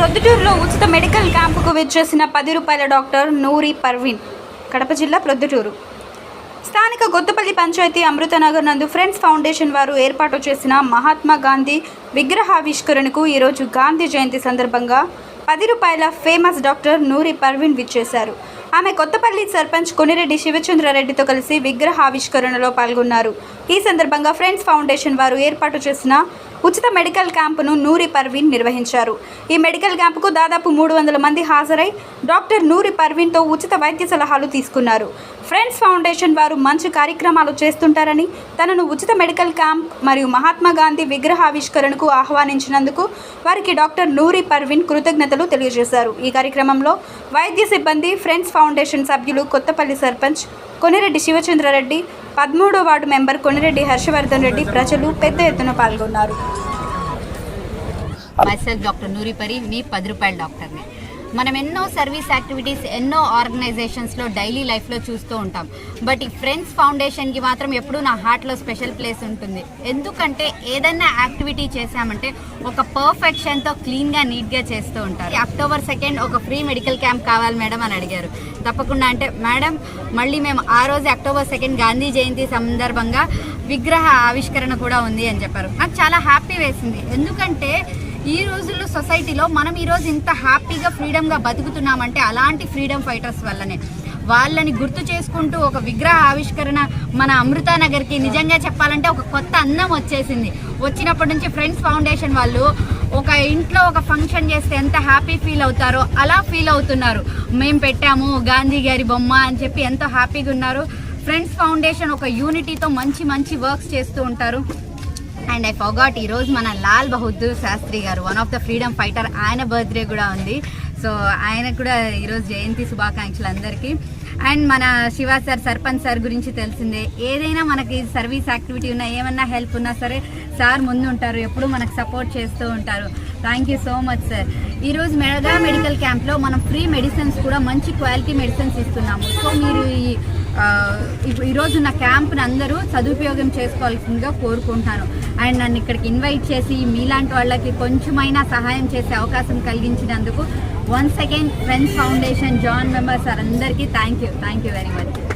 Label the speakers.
Speaker 1: ప్రొద్దుటూరులో ఉచిత మెడికల్ క్యాంపుకు విచ్చేసిన పది రూపాయల డాక్టర్ నూరి పర్వీన్ కడప జిల్లా ప్రొద్దుటూరు. స్థానిక గొత్తపల్లి పంచాయతీ అమృతనగర్ నందు ఫ్రెండ్స్ ఫౌండేషన్ వారు ఏర్పాటు చేసిన మహాత్మా గాంధీ విగ్రహావిష్కరణకు ఈరోజు గాంధీ జయంతి సందర్భంగా పది రూపాయల ఫేమస్ డాక్టర్ నూరి పర్వీన్ విచ్చేశారు. ఆమె కొత్తపల్లి సర్పంచ్ కొనిరెడ్డి శివచంద్రారెడ్డితో కలిసి విగ్రహావిష్కరణలో పాల్గొన్నారు. ఈ సందర్భంగా ఫ్రెండ్స్ ఫౌండేషన్ వారు ఏర్పాటు చేసిన ఉచిత మెడికల్ క్యాంపును నూరి పర్వీన్ నిర్వహించారు. ఈ మెడికల్ క్యాంపుకు దాదాపు మూడు వందల మంది హాజరై డాక్టర్ నూరి పర్వీన్తో ఉచిత వైద్య సలహాలు తీసుకున్నారు. ఫ్రెండ్స్ ఫౌండేషన్ వారు మంచి కార్యక్రమాలు చేస్తుంటారని తనను ఉచిత మెడికల్ క్యాంప్ మరియు మహాత్మా గాంధీ విగ్రహావిష్కరణకు ఆహ్వానించినందుకు వారికి డాక్టర్ నూరి పర్వీన్ కృతజ్ఞతలు తెలియజేశారు. ఈ కార్యక్రమంలో వైద్య సిబ్బంది ఫ్రెండ్స్ ఫౌండేషన్ సభ్యులు కొత్తపల్లి సర్పంచ్ కొనిరెడ్డి శివచంద్రారెడ్డి పదమూడో వార్డు మెంబర్ కొనిరెడ్డి హర్షవర్ధన్ రెడ్డి ప్రజలు పెద్ద ఎత్తున పాల్గొన్నారు.
Speaker 2: మైసెల్ఫ్ డాక్టర్ నూరిపరి మీ పది రూపాయల డాక్టర్ని. మనం ఎన్నో సర్వీస్ యాక్టివిటీస్ ఎన్నో ఆర్గనైజేషన్స్లో డైలీ లైఫ్లో చూస్తూ ఉంటాం. బట్ ఈ ఫ్రెండ్స్ ఫౌండేషన్కి మాత్రం ఎప్పుడూ నా హార్ట్లో స్పెషల్ ప్లేస్ ఉంటుంది. ఎందుకంటే ఏదైనా యాక్టివిటీ చేశామంటే ఒక పర్ఫెక్షన్తో క్లీన్గా నీట్గా చేస్తూ ఉంటారు. అక్టోబర్ సెకండ్ ఒక ఫ్రీ మెడికల్ క్యాంప్ కావాలి మేడం అని అడిగారు. తప్పకుండా అంటే మేడం మళ్ళీ మేము ఆ రోజు అక్టోబర్ సెకండ్ గాంధీ జయంతి సందర్భంగా విగ్రహ ఆవిష్కరణ కూడా ఉంది అని చెప్పారు. నాకు చాలా హ్యాపీ వేసింది. ఎందుకంటే ఈ రోజుల్లో సొసైటీలో మనం ఈరోజు ఇంత హ్యాపీగా ఫ్రీడమ్గా బతుకుతున్నామంటే అలాంటి ఫ్రీడమ్ ఫైటర్స్ వల్లనే. వాళ్ళని గుర్తు చేసుకుంటూ ఒక విగ్రహ ఆవిష్కరణ మన అమృతానగర్కి నిజంగా చెప్పాలంటే ఒక కొత్త అందం వచ్చేసింది. వచ్చినప్పటి నుంచి ఫ్రెండ్స్ ఫౌండేషన్ వాళ్ళు ఒక ఇంట్లో ఒక ఫంక్షన్ చేస్తే ఎంత హ్యాపీ ఫీల్ అవుతారో అలా ఫీల్ అవుతున్నారు. మేము పెట్టాము గాంధీ గారి బొమ్మ అని చెప్పి ఎంతో హ్యాపీగా ఉన్నారు. ఫ్రెండ్స్ ఫౌండేషన్ ఒక యూనిటీతో మంచి మంచి వర్క్స్ చేస్తూ ఉంటారు. అండ్ ఐ ఫర్గాట్ ఈరోజు మన Lal Bahadur Shastri garu one of the freedom fighter ఆయన బర్త్డే కూడా ఉంది. సో ఆయన కూడా ఈరోజు జయంతి శుభాకాంక్షలు అందరికీ. అండ్ మన శివ సార్ సర్పంచ్ సార్ గురించి తెలిసిందే. ఏదైనా మనకి సర్వీస్ యాక్టివిటీ ఉన్నా ఏమన్నా హెల్ప్ ఉన్నా సరే సార్ ముందు ఉంటారు ఎప్పుడు మనకు సపోర్ట్ చేస్తూ ఉంటారు. Thank you so much sir ఈరోజు మెడగా మెడికల్ క్యాంప్లో మనం ఫ్రీ మెడిసిన్స్ కూడా మంచి క్వాలిటీ మెడిసిన్స్ ఇస్తున్నాము. సో మీరు ఈ ఈరోజు నా క్యాంప్ని అందరూ సదుపయోగం చేసుకోవాల్సిందిగా కోరుకుంటాను అండ్ నన్ను ఇక్కడికి ఇన్వైట్ చేసి మీలాంటి వాళ్ళకి కొంచెమైనా సహాయం చేసే అవకాశం కలిగించినందుకు వన్స్ అగైన్ ఫ్రెండ్స్ ఫౌండేషన్ జాన్ మెంబర్స్ అందరికీ thank you thank you very much